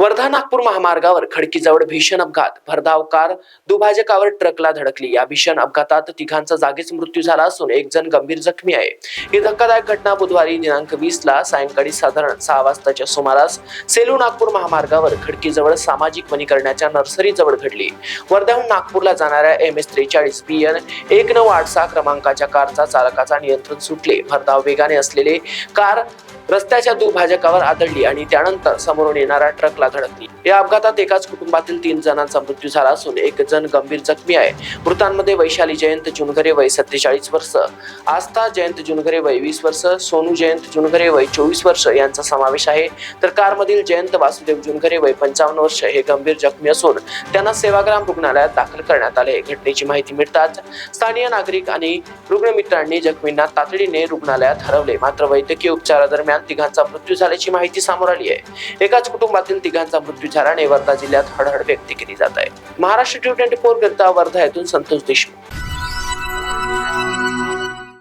वर्धा नागपूर महामार्गावर खडकीजवळ भीषण अपघात. भरधाव कार दुभाजकावर ट्रकला धडकली. या भीषण अपघातात तिघांचा जागीच मृत्यू झाला असून एक जण गंभीर जखमी आहे. ही धक्कादायक घटना बुधवारी दिनांक वीस ला सायंकाळी साधारण सहा वाजताच्या सुमारास सेलू नागपूर महामार्गावर खडकीजवळ सामाजिक वनीकरणाच्या नर्सरीजवळ घडली. वर्ध्याहून नागपूरला जाणाऱ्या एम एस त्रेचाळीस बी एन एक नऊ आठ सहा क्रमांकाच्या कारचा चालकाचा नियंत्रण सुटले. भरधाव वेगाने असलेले कार रस्त्याच्या दुभाजकावर आदळली आणि त्यानंतर समोरून येणारा ट्रकला धडकली. या अपघातात एकाच कुटुंबातील तीन जणांचा मृत्यू झाला असून एक जण गंभीर जखमी आहे. मृतांमध्ये वैशाली जयंत जुनघरे वय सत्तेचाळीस वर्ष आस्था जयंत जुनघरे वय वीस वर्ष सोनू जयंत जुनघरे वय चोवीस वर्ष यांचा समावेश आहे. तर कारमधील जयंत वासुदेव जुनघरे वय पंचावन्न वर्ष हे गंभीर जखमी असून त्यांना सेवाग्राम रुग्णालयात दाखल करण्यात आले. घटनेची माहिती मिळताच स्थानीय नागरिक आणि रुग्णमित्रांनी जखमींना तातडीने रुग्णालयात हरवले. मात्र वैद्यकीय उपचारादरम्यान तिघांचा मृत्यू झाल्याची माहिती समोर आली आहे. एकाच कुटुंबातील तिघांचा मृत्यू झाल्याने वर्धा जिल्ह्यात हळहळ व्यक्त केली जात आहे. महाराष्ट्र ट्वेंटी फोर करता वर्धा येथून संतोष देशमुख.